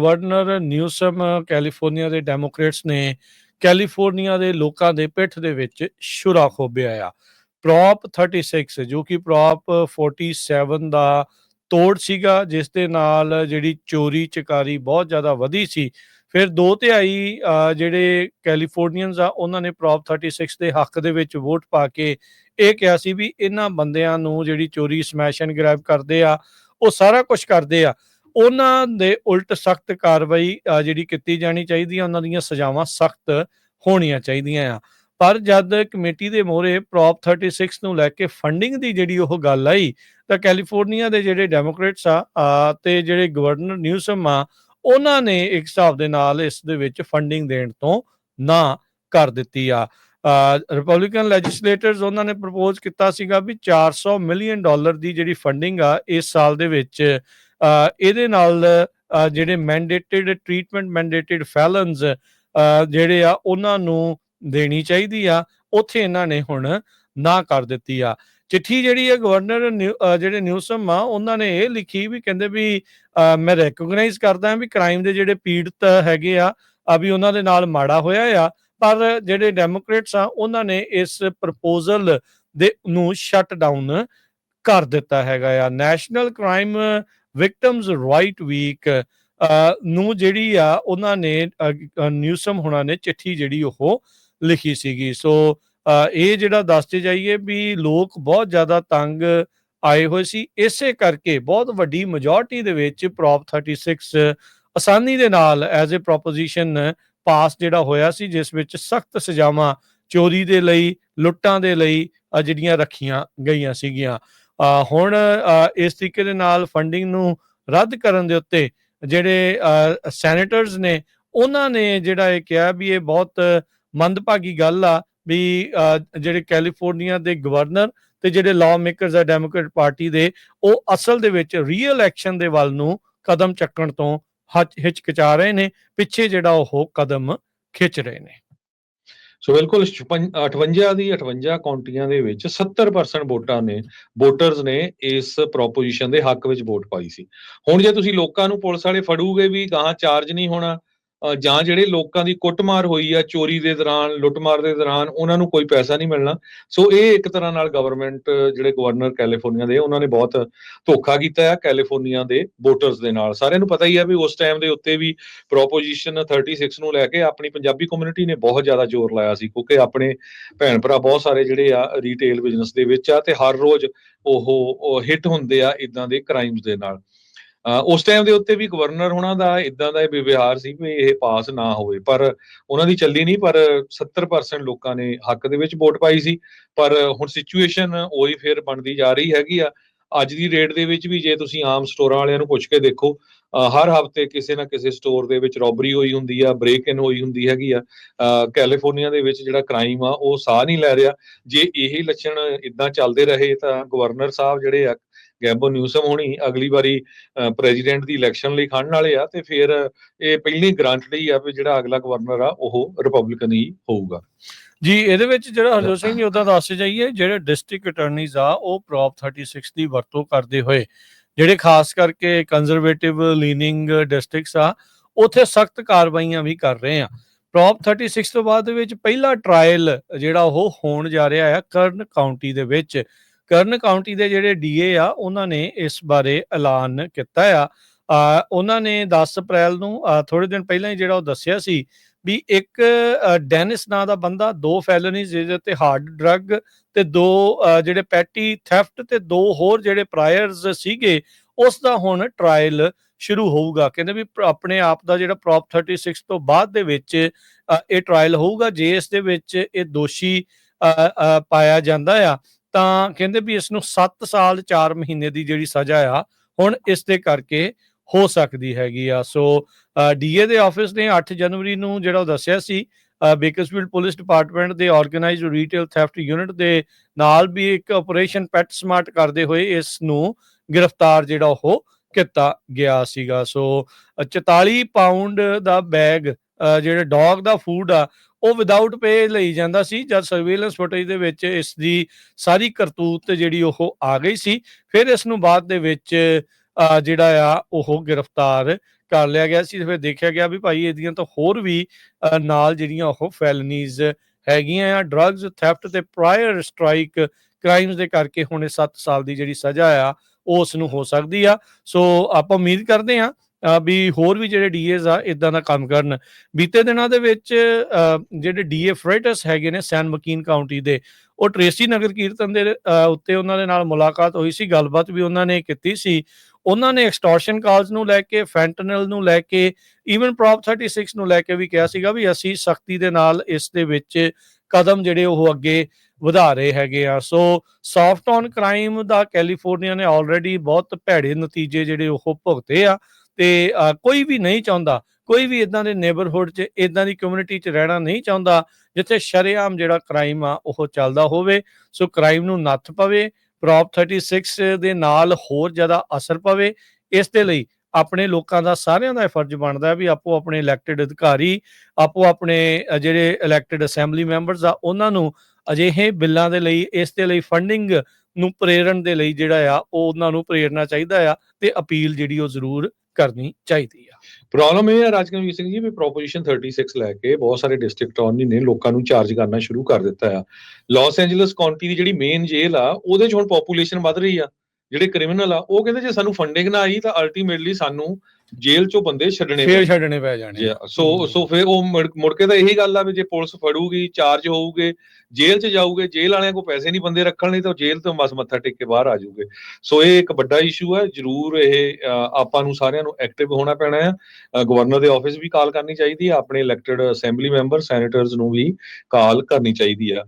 Governor Newsom, California ਦੇ Democrats ਨੇ California ਦੇ ਲੋਕਾਂ ਦੇ ਪਿੱਠ ਦੇ ਵਿੱਚ ਸ਼ੁਰਾ ਖੋਬਿਆ ਆ। ਪ੍ਰੋਪ 36 ਜੋ ਕਿ ਪ੍ਰੋਪ 47 ਦਾ ਤੋੜ ਸੀਗਾ, ਜਿਸ ਦੇ ਨਾਲ ਜਿਹੜੀ ਚੋਰੀ ਚਕਾਰੀ ਬਹੁਤ ਜ਼ਿਆਦਾ ਵਧੀ ਸੀ। ਫਿਰ ਦੋ ਤਿਹਾਈ ਜਿਹੜੇ ਕੈਲੀਫੋਰਨੀਅਨਸ ਆ, ਉਹਨਾਂ ਨੇ ਪ੍ਰੋਪ 36 ਦੇ ਹੱਕ ਦੇ ਵਿੱਚ ਵੋਟ ਪਾ ਕੇ ਇਹ ਕਿਹਾ ਸੀ ਵੀ ਇਹਨਾਂ ਬੰਦਿਆਂ ਨੂੰ ਜਿਹੜੀ ਚੋਰੀ, ਸਮੈਸ਼ ਐਂਡ ਗ੍ਰੈਬ ਕਰਦੇ ਆ, ਉਹ ਸਾਰਾ ਕੁਝ ਕਰਦੇ ਆ। ਉਹਨਾਂ ਦੇ ਉਲਟ ਸਖਤ ਕਾਰਵਾਈ ਜਿਹੜੀ ਕੀਤੀ ਜਾਣੀ ਚਾਹੀਦੀ ਆ ਉਹਨਾਂ ਦੀਆਂ ਸਜ਼ਾਵਾਂ ਸਖਤ ਹੋਣੀਆਂ ਚਾਹੀਦੀਆਂ ਆ। ਪਰ ਜਦ ਕਮੇਟੀ ਦੇ ਮੋਹਰੇ ਪ੍ਰੋਪ 36 ਨੂੰ ਲੈ ਕੇ ਫੰਡਿੰਗ ਦੀ ਜਿਹੜੀ ਉਹ ਗੱਲ ਆਈ ਤਾਂ ਕੈਲੀਫੋਰਨੀਆ ਦੇ ਜਿਹੜੇ ਡੈਮੋਕ੍ਰੇਟਸ ਆ ਅ, ਤੇ ਜਿਹੜੇ ਗਵਰਨਰ ਨਿਊਸਮ ਆ ਉਹਨਾਂ ਨੇ ਇੱਕ ਹਿਸਾਬ ਦੇ ਨਾਲ ਇਸ ਦੇ ਵਿੱਚ ਫੰਡਿੰਗ ਦੇਣ ਤੋਂ ਨਾ ਕਰ ਦਿੱਤੀ ਆ। ਰਿਪਬਲਿਕਨ ਲੈਜਿਸਲੇਟਰਸ ਉਹਨਾਂ ਨੇ ਪ੍ਰਪੋਜ਼ ਕੀਤਾ ਸੀਗਾ ਵੀ 400 ਮਿਲੀਅਨ ਡਾਲਰ ਦੀ ਜਿਹੜੀ ਫੰਡਿੰਗ ਆ ਇਸ ਸਾਲ ਦੇ ਵਿੱਚ ਇਹਦੇ ਨਾਲ ਜਿਹੜੇ ਮੈਂਡੇਟਡ ਟ੍ਰੀਟਮੈਂਟ ਮੈਂਡੇਟਡ ਫੈਲਨਸ ਜਿਹੜੇ ਆ, ਉਹਨਾਂ ਨੂੰ ਦੇਣੀ ਚਾਹੀਦੀ ਆ। ਉੱਥੇ ਇਹਨਾਂ ਨੇ ਹੁਣ ਨਾ ਕਰ ਦਿੱਤੀ ਆ। ਚਿੱਠੀ ਜਿਹੜੀ ਹੈ ਗਵਰਨਰ ਨਿਊ- ਜਿਹੜੇ ਨਿਊਸਮ ਆ, ਉਹਨਾਂ ਨੇ ਇਹ ਲਿਖੀ ਵੀ ਕਹਿੰਦੇ ਵੀ ਮੈਂ ਰੈਕੋਗਨਾਈਜ਼ ਕਰਦਾ ਹਾਂ ਵੀ ਕ੍ਰਾਈਮ ਦੇ ਜਿਹੜੇ ਪੀੜਤ ਹੈਗੇ ਆ ਆ ਵੀ ਉਹਨਾਂ ਦੇ ਨਾਲ ਮਾੜਾ ਹੋਇਆ ਆ। ਪਰ ਜਿਹੜੇ ਡੈਮੋਕ੍ਰੇਟਸ ਆ, ਉਹਨਾਂ ਨੇ ਇਸ ਪ੍ਰਪੋਜ਼ਲ ਦੇ ਨੂੰ ਸ਼ਟ ਡਾਊਨ ਕਰ ਦਿੱਤਾ ਹੈਗਾ ਆ। National crime victims right week ਨੂੰ ਜਿਹੜੀ ਆ, ਉਹਨਾਂ ਨੇ ਨਿਊਸਮ ਹੁਣਾਂ ਨੇ ਚਿੱਠੀ ਜਿਹੜੀ ਉਹ ਲਿਖੀ ਸੀਗੀ। ਸੋ ਇਹ ਜਿਹੜਾ ਦੱਸਦੇ ਜਾਈਏ ਵੀ ਲੋਕ ਬਹੁਤ ਜ਼ਿਆਦਾ ਤੰਗ ਆਏ ਹੋਏ ਸੀ। ਇਸੇ ਕਰਕੇ ਬਹੁਤ ਵੱਡੀ ਮੈਜੋਰਟੀ ਦੇ ਵਿੱਚ ਪ੍ਰੋਪ 36 ਆਸਾਨੀ ਦੇ ਨਾਲ ਐਜ਼ ਅ ਪ੍ਰੋਪੋਜੀਸ਼ਨ ਪਾਸ ਜਿਹੜਾ ਹੋਇਆ ਸੀ, ਜਿਸ ਵਿੱਚ ਸਖਤ ਸਜ਼ਾਵਾਂ ਚੋਰੀ ਦੇ ਲਈ, ਲੁੱਟਾਂ ਦੇ ਲਈ ਜਿਹੜੀਆਂ ਰੱਖੀਆਂ ਗਈਆਂ ਸੀਗੀਆਂ। ਹੁਣ ਇਸ ਤਰੀਕੇ ਦੇ ਨਾਲ ਫੰਡਿੰਗ ਨੂੰ ਰੱਦ ਕਰਨ ਦੇ ਉੱਤੇ ਜਿਹੜੇ ਸੈਨੇਟਰਸ ਨੇ, ਉਹਨਾਂ ਨੇ ਜਿਹੜਾ ਇਹ ਕਿਹਾ ਵੀ ਇਹ ਬਹੁਤ ਮੰਦਭਾਗੀ ਗੱਲ ਆ ਵੀ ਜਿਹੜੇ ਕੈਲੀਫੋਰਨੀਆ ਦੇ ਗਵਰਨਰ ਤੇ ਜਿਹੜੇ ਲਾਅ ਮੇਕਰਸ ਆ ਡੈਮੋਕ੍ਰੈਟ ਪਾਰਟੀ ਦੇ, ਉਹ ਅਸਲ ਦੇ ਵਿੱਚ ਰੀਅਲ ਐਕਸ਼ਨ ਦੇ ਵੱਲ ਨੂੰ ਕਦਮ ਚੱਕਣ ਤੋਂ ਹਚ- ਹਿਚਕਿਚਾ ਰਹੇ ਨੇ, ਪਿੱਛੇ ਜਿਹੜਾ ਉਹ ਕਦਮ ਖਿੱਚ ਰਹੇ ਨੇ। ਸੋ ਬਿਲਕੁਲ 56 58 ਦੀ 58 ਕਾਉਂਟੀਆਂ ਦੇ ਵਿੱਚ 70% ਵੋਟਾਂ ਨੇ ਵੋਟਰਸ ਨੇ ਇਸ ਪ੍ਰੋਪੋਜੀਸ਼ਨ ਦੇ ਹੱਕ ਵਿੱਚ ਵੋਟ ਪਾਈ ਸੀ। ਹੁਣ ਜੇ ਤੁਸੀਂ ਲੋਕਾਂ ਨੂੰ ਪੁਲਿਸ ਵਾਲੇ ਫੜੂਗੇ ਵੀ ਗਾਂ ਚਾਰਜ ਨਹੀਂ ਹੋਣਾ ਜਾਂ ਜਿਹੜੇ ਲੋਕਾਂ ਦੀ ਕੁੱਟਮਾਰ ਹੋਈ ਆ, ਚੋਰੀ ਦੇ ਦੌਰਾਨ, ਲੁੱਟਮਾਰ ਦੇ ਦੌਰਾਨ, ਉਹਨਾਂ ਨੂੰ ਕੋਈ ਪੈਸਾ ਨਹੀਂ ਮਿਲਣਾ। ਸੋ ਇਹ ਇੱਕ ਤਰ੍ਹਾਂ ਨਾਲ ਗਵਰਨਮੈਂਟ ਜਿਹੜੇ ਗਵਰਨਰ ਕੈਲੀਫੋਰਨੀਆ ਦੇ, ਉਹਨਾਂ ਨੇ ਬਹੁਤ ਧੋਖਾ ਕੀਤਾ ਆ ਕੈਲੀਫੋਰਨੀਆ ਦੇ ਵੋਟਰਸ ਦੇ ਨਾਲ। ਸਾਰਿਆਂ ਨੂੰ ਪਤਾ ਹੀ ਆ ਵੀ ਉਸ ਟਾਈਮ ਦੇ ਉੱਤੇ ਵੀ ਪ੍ਰੋਪੋਜੀਸ਼ਨ 36 ਨੂੰ ਲੈ ਕੇ ਆਪਣੀ ਪੰਜਾਬੀ ਕਮਿਊਨਿਟੀ ਨੇ ਬਹੁਤ ਜ਼ਿਆਦਾ ਜ਼ੋਰ ਲਾਇਆ ਸੀ, ਕਿਉਂਕਿ ਆਪਣੇ ਭੈਣ ਭਰਾ ਬਹੁਤ ਸਾਰੇ ਜਿਹੜੇ ਆ ਰੀਟੇਲ ਬਿਜ਼ਨਸ ਦੇ ਵਿੱਚ ਆ ਤੇ ਹਰ ਰੋਜ਼ ਉਹ ਹਿੱਟ ਹੁੰਦੇ ਆ ਇਦਾਂ ਦੇ ਕ੍ਰਾਈਮਸ ਦੇ ਨਾਲ। ਉਸ ਟਾਈਮ ਦੇ ਉੱਤੇ ਵੀ ਗਵਰਨਰ ਹੋਣਾ ਦਾ ਇਦਾਂ ਦਾ ਇਹ ਵਿਵਹਾਰ ਸੀ ਵੀ ਇਹ ਪਾਸ ਨਾ ਹੋਵੇ। ਪਰ ਉਹਨਾਂ ਦੀ ਚੱਲੀ ਨਹੀਂ, ਪਰ 70% ਲੋਕਾਂ ਨੇ ਹੱਕ ਦੇ ਵਿੱਚ ਵੋਟ ਪਾਈ ਸੀ। ਪਰ ਹੁਣ ਸਿਚੁਏਸ਼ਨ ਉਹੀ ਫਿਰ ਬਣਦੀ ਜਾ ਰਹੀ ਹੈਗੀ ਆ। ਅੱਜ ਦੀ ਰੇਟ ਦੇ ਵਿੱਚ ਵੀ ਜੇ ਤੁਸੀਂ ਆਮ ਸਟੋਰਾਂ ਵਾਲਿਆਂ ਨੂੰ ਪੁੱਛ ਕੇ ਦੇਖੋ ਹਰ ਹਫ਼ਤੇ ਕਿਸੇ ਨਾ ਕਿਸੇ ਸਟੋਰ ਦੇ ਵਿੱਚ ਰੋਬਰੀ ਹੋਈ ਹੁੰਦੀ ਆ ਬ੍ਰੇਕ ਇਨ ਹੋਈ ਹੁੰਦੀ ਹੈਗੀ ਆ। ਕੈਲੀਫੋਰਨੀਆ ਦੇ ਵਿੱਚ ਜਿਹੜਾ ਕ੍ਰਾਈਮ ਆ, ਉਹ ਸਾਹ ਨਹੀਂ ਲੈ ਰਿਹਾ। ਜੇ ਇਹ ਲੱਛਣ ਇਦਾਂ ਚੱਲਦੇ ਰਹੇ ਤਾਂ ਗਵਰਨਰ ਸਾਹਿਬ ਜਿਹੜੇ ਆ ਗੈਬੋ ਨਿਊਸਮ ਹੋਣੀ ਅਗਲੀ ਵਾਰੀ ਪ੍ਰੈਜ਼ੀਡੈਂਟ ਦੀ ਇਲੈਕਸ਼ਨ ਲਈ ਖੜਨ ਵਾਲੇ ਆ ਤੇ ਫਿਰ ਇਹ ਪਹਿਲੀ ਗਰੰਟਡ ਆ ਵੀ ਜਿਹੜਾ ਅਗਲਾ ਗਵਰਨਰ ਆ ਉਹ ਰਿਪਬਲਿਕਨ ਹੀ ਹੋਊਗਾ। ਜੀ, ਇਹਦੇ ਵਿੱਚ ਜਿਹੜਾ ਹਰਜੋਤ ਸਿੰਘ ਜੀ ਉਹਦਾ ਦੱਸ ਜਾਈਏ, ਜਿਹੜੇ ਡਿਸਟ੍ਰਿਕਟ ਅਟਾਰਨੀਜ਼ ਆ, ਉਹ ਪ੍ਰੋਪ 36 ਦੀ ਵਰਤੋਂ ਕਰਦੇ ਹੋਏ, ਜਿਹੜੇ ਖਾਸ ਕਰਕੇ ਕੰਜ਼ਰਵੇਟਿਵ ਲੀਨਿੰਗ ਡਿਸਟ੍ਰਿਕਟਸ ਆ, ਉਥੇ ਸਖਤ ਕਾਰਵਾਈਆਂ ਵੀ ਕਰ ਰਹੇ ਆ। ਪ੍ਰੋਪ 36 ਤੋਂ ਬਾਅਦ ਦੇ ਵਿੱਚ ਪਹਿਲਾ ਟ੍ਰਾਇਲ ਜਿਹੜਾ ਉਹ ਹੋਣ ਜਾ ਰਿਹਾ ਆ, ਕਰਨ ਕਾਉਂਟੀ ਦੇ ਵਿੱਚ। ਕਰਨ ਕਾਉਂਟੀ ਦੇ ਜਿਹੜੇ ਡੀਏ ਆ ਉਹਨਾਂ ਨੇ ਇਸ ਬਾਰੇ ਐਲਾਨ ਕੀਤਾ ਆ। ਉਹਨਾਂ ਨੇ 10 ਅਪ੍ਰੈਲ ਨੂੰ ਥੋੜੇ ਦਿਨ ਪਹਿਲਾਂ ਹੀ ਜਿਹੜਾ ਉਹ ਦੱਸਿਆ ਸੀ ਵੀ ਇੱਕ ਡੈਨਿਸ ਨਾਂ ਦਾ ਬੰਦਾ ਦੋ ਫੈਲਨੀਜ਼ ਜਿਹਦੇ ਤੇ ਹਾਰਡ ਡਰੱਗ ਤੇ ਦੋ ਜਿਹੜੇ ਪੈਟੀ ਥੈਫਟ ਤੇ ਦੋ ਹੋਰ ਜਿਹੜੇ ਪ੍ਰਾਇਰਸ ਸੀਗੇ ਉਸ ਦਾ ਹੁਣ ਟ੍ਰਾਇਲ ਸ਼ੁਰੂ ਹੋਊਗਾ। ਕਹਿੰਦੇ ਵੀ ਆਪਣੇ ਆਪ ਦਾ ਜਿਹੜਾ ਪ੍ਰੋਪ 36 ਤੋਂ ਬਾਅਦ ਦੇ ਵਿੱਚ ਇਹ ਟ੍ਰਾਇਲ ਹੋਊਗਾ ਜੇ ਇਸ ਦੇ ਵਿੱਚ ਇਹ ਦੋਸ਼ੀ ਅ, ਪਾਇਆ ਜਾਂਦਾ ਆ। ਤਾਂ ਕਹਿੰਦੇ ਵੀ ਇਸ ਨੂੰ 7 ਸਾਲ 4 ਮਹੀਨੇ ਦੀ ਜਿਹੜੀ ਸਜ਼ਾ ਆ ਹੁਣ ਇਸ ਦੇ ਕਰਕੇ ਹੋ ਸਕਦੀ ਹੈਗੀ ਆ। ਸੋ ਡੀਏ ਦੇ ਆਫਿਸ ਨੇ 8 ਜਨਵਰੀ ਨੂੰ ਜਿਹੜਾ ਉਹ ਦੱਸਿਆ ਸੀ ਬੇਕਰਸਫੀਲਡ ਪੁਲਿਸ ਡਿਪਾਰਟਮੈਂਟ ਦੇ ਆਰਗੇਨਾਈਜ਼ਡ ਰੀਟੇਲ ਥੈਫਟ ਯੂਨਿਟ ਦੇ ਨਾਲ ਵੀ ਇੱਕ ਆਪਰੇਸ਼ਨ ਪੈਟ ਸਮਾਰਟ ਕਰਦੇ ਹੋਏ ਇਸ ਨੂੰ ਗ੍ਰਿਫਤਾਰ ਜਿਹੜਾ ਉਹ ਕੀਤਾ ਗਿਆ ਸੀਗਾ। ਸੋ ਅ, 44 ਪਾਉਂਡ ਦਾ ਬੈਗ ਜਿਹੜਾ ਡੌਗ ਦਾ ਫੂਡ ਆ ਉਹ ਵਿਦਆਊਟ ਪੇ ਲਈ ਜਾਂਦਾ ਸੀ, ਜਦ ਸਰਵੇਲੈਂਸ ਫੁਟੇਜ ਦੇ ਵਿੱਚ ਇਸ ਦੀ ਸਾਰੀ ਕਰਤੂਤ ਜਿਹੜੀ ਉਹ ਆ ਗਈ ਸੀ, ਫਿਰ ਇਸ ਨੂੰ ਬਾਅਦ ਦੇ ਵਿੱਚ ਜਿਹੜਾ ਆ, ਉਹ ਗ੍ਰਿਫਤਾਰ ਕਰ ਲਿਆ ਗਿਆ ਸੀ ਫਿਰ ਦੇਖਿਆ ਗਿਆ ਵੀ ਭਾਈ ਇਹਦੀਆਂ ਤਾਂ ਹੋਰ ਵੀ ਨਾਲ ਜਿਹੜੀਆਂ ਉਹ ਫੈਲਨੀਜ਼ ਹੈਗੀਆਂ ਆ ਡਰੱਗਸ ਥੈਫਟ ਤੇ ਪ੍ਰਾਇਰ ਸਟ੍ਰਾਈਕ ਕ੍ਰਾਈਮਸ ਦੇ ਕਰਕੇ ਹੁਣ ਇਹ 7 ਸਾਲ ਦੀ ਜਿਹੜੀ ਸਜ਼ਾ ਆ, ਉਹ ਉਸ ਨੂੰ ਹੋ ਸਕਦੀ ਆ। ਸੋ ਆਪਾਂ ਉਮੀਦ ਕਰਦੇ ਆ ਵੀ ਹੋਰ ਵੀ ਜਿਹੜੇ ਡੀਏਜ਼ ਆ ਇਦਾਂ ਦਾ ਕੰਮ ਕਰਨ। ਬੀਤੇ ਦਿਨਾਂ ਦੇ ਵਿੱਚ ਅ, ਜਿਹੜੇ ਡੀਏ ਫਰੇਟਸ ਹੈਗੇ ਨੇ ਸੈਨ ਮਕੀਨ ਕਾਉਂਟੀ ਦੇ ਉਹ ਟ੍ਰੇਸੀ ਨਗਰ ਕੀਰਤਨ ਦੇ ਉੱਤੇ ਉਹਨਾਂ ਦੇ ਨਾਲ ਮੁਲਾਕਾਤ ਹੋਈ ਸੀ ਗੱਲਬਾਤ ਵੀ ਉਹਨਾਂ ਨੇ ਕੀਤੀ ਸੀ। ਉਹਨਾਂ ਨੇ ਐਕਸਟੋਰਸ਼ਨ ਕਾਲਸ ਨੂੰ ਲੈ ਕੇ ਫੈਂਟਨਲ ਨੂੰ ਲੈ ਕੇ ਈਵਨ ਪ੍ਰੋਪ 36 ਨੂੰ ਲੈ ਕੇ ਵੀ ਕਿਹਾ ਸੀਗਾ ਵੀ ਅਸੀਂ ਸਖਤੀ ਦੇ ਨਾਲ ਇਸ ਦੇ ਵਿੱਚ ਕਦਮ ਜਿਹੜੇ ਉਹ ਅੱਗੇ ਵਧਾ ਰਹੇ ਹੈਗੇ ਆ। ਸੋ ਸੌਫਟ ਔਨ ਕ੍ਰਾਈਮ ਦਾ ਕੈਲੀਫੋਰਨੀਆ ਨੇ ਆਲਰੇਡੀ ਬਹੁਤ ਭੈੜੇ ਨਤੀਜੇ ਜਿਹੜੇ ਉਹ ਭੁਗਤੇ ਆ। ਤੇ ਕੋਈ ਵੀ ਨਹੀਂ ਚਾਹੁੰਦਾ, ਕੋਈ ਵੀ ਇਦਾਂ ਦੇ ਨੇਬਰਹੁੱਡ 'ਚ ਇਦਾਂ ਦੀ ਕਮਿਊਨਿਟੀ 'ਚ ਰਹਿਣਾ ਨਹੀਂ ਚਾਹੁੰਦਾ, ਜਿੱਥੇ ਸ਼ਰੇਆਮ ਜਿਹੜਾ ਕ੍ਰਾਈਮ ਆ, ਉਹ ਚੱਲਦਾ ਹੋਵੇ, ਸੋ ਕ੍ਰਾਈਮ ਨੂੰ ਨੱਥ ਪਵੇ ਪ੍ਰੋਪ 36 ਦੇ ਨਾਲ ਹੋਰ ਜ਼ਿਆਦਾ ਅਸਰ ਪਵੇ, ਇਸ ਦੇ ਲਈ ਆਪਣੇ ਲੋਕਾਂ ਦਾ ਸਾਰਿਆਂ ਦਾ ਇਹ ਫਰਜ਼ ਬਣਦਾ ਹੈ ਵੀ ਆਪੋ ਆਪਣੇ ਇਲੈਕਟਿਡ ਅਧਿਕਾਰੀ, ਆਪੋ ਆਪਣੇ ਜਿਹੜੇ ਇਲੈਕਟਿਡ ਅਸੈਂਬਲੀ ਮੈਂਬਰਸ ਆ, ਉਹਨਾਂ ਨੂੰ ਅਜਿਹੇ ਬਿੱਲਾਂ ਦੇ ਲਈ, ਇਸ ਦੇ ਲਈ ਫੰਡਿੰਗ ਨੂੰ ਪ੍ਰੇਰਣ ਦੇ ਲਈ ਜਿਹੜਾ ਆ, ਉਹ ਉਹਨਾਂ ਨੂੰ ਪ੍ਰੇਰਨਾ ਚਾਹੀਦਾ ਆ, ਤੇ ਅਪੀਲ ਜਿਹੜੀ ਉਹ ਜ਼ਰੂਰ ਕਰਨੀ ਚਾਹੀਦੀ ਆ। ਪ੍ਰੋਬਲਮ ਇਹ ਹੈ ਰਾਜਕਮਲ ਸਿੰਘ ਜੀ ਵੀ ਪ੍ਰੋਪੋਜੀਸ਼ਨ 36 ਲੈ ਕੇ ਬਹੁਤ ਸਾਰੇ ਡਿਸਟ੍ਰਿਕਟ ਅਟਾਰਨੀ ਨੇ ਲੋਕਾਂ ਨੂੰ ਚਾਰਜ ਕਰਨਾ ਸ਼ੁਰੂ ਕਰ ਦਿੱਤਾ ਆ। ਲਾਸ ਐਂਜਲਸ ਕਾਉਂਟੀ ਦੀ ਜਿਹੜੀ ਮੇਨ ਜੇਲ੍ਹ ਆ, ਉਹਦੇ 'ਚ ਹੁਣ ਪੋਪੂਲੇਸ਼ਨ ਵੱਧ ਰਹੀ ਆ। ਜਿਹੜੇ ਕ੍ਰਿਮੀਨਲ ਆ ਉਹ ਕਹਿੰਦੇ ਜੇ ਸਾਨੂੰ ਫੰਡਿੰਗ ਨਾ ਆਈ ਤਾਂ ਅਲਟੀਮੇਟਲੀ ਸਾਨੂੰ ਜੇਲ੍ਹ 'ਚੋਂ ਬੰਦੇ ਛੱਡਣੇ ਫੇਰ ਪੈਣ। ਛੱਡਣੇ ਪੈ ਜਾਣੇ। ਸੋ। ਸੋ ਫਿਰ ਉਹ ਮੁੜ ਕੇ ਤਾਂ ਇਹੀ ਗੱਲ ਆ ਵੀ ਜੇ ਪੁਲਿਸ ਫੜੂਗੀ ਚਾਰਜ ਹੋਊਗੇ ਜੇਲ੍ਹ 'ਚ ਜਾਊਗੇ ਜੇਲ੍ਹ ਵਾਲਿਆਂ ਕੋਲ ਪੈਸੇ ਨਹੀਂ ਬੰਦੇ ਰੱਖਣ ਲਈ ਤਾਂ ਉਹ ਜੇਲ੍ਹ ਤੋਂ ਬਸ ਮੱਥਾ ਟੇਕ ਕੇ ਬਾਹਰ ਆ ਜਾਊਗੇ ਸੋ ਇਹ ਇੱਕ ਵੱਡਾ ਇਸ਼ੂ ਹੈ ਜਰੂਰ ਇਹ ਆਪਾਂ ਨੂੰ ਸਾਰਿਆਂ ਨੂੰ ਐਕਟਿਵ ਹੋਣਾ ਪੈਣਾ ਹੈ ਗਵਰਨਰ ਦੇ ਆਫਿਸ ਵੀ ਕਾਲ ਕਰਨੀ ਚਾਹੀਦੀ ਹੈ ਆਪਣੇ ਇਲੈਕਟਿਡ ਅਸੈਂਬਲੀ ਮੈਂਬਰ ਸੈਨੇਟਰਸ ਨੂੰ ਵੀ ਕਾਲ ਕਰਨੀ ਚਾਹੀਦੀ ਆ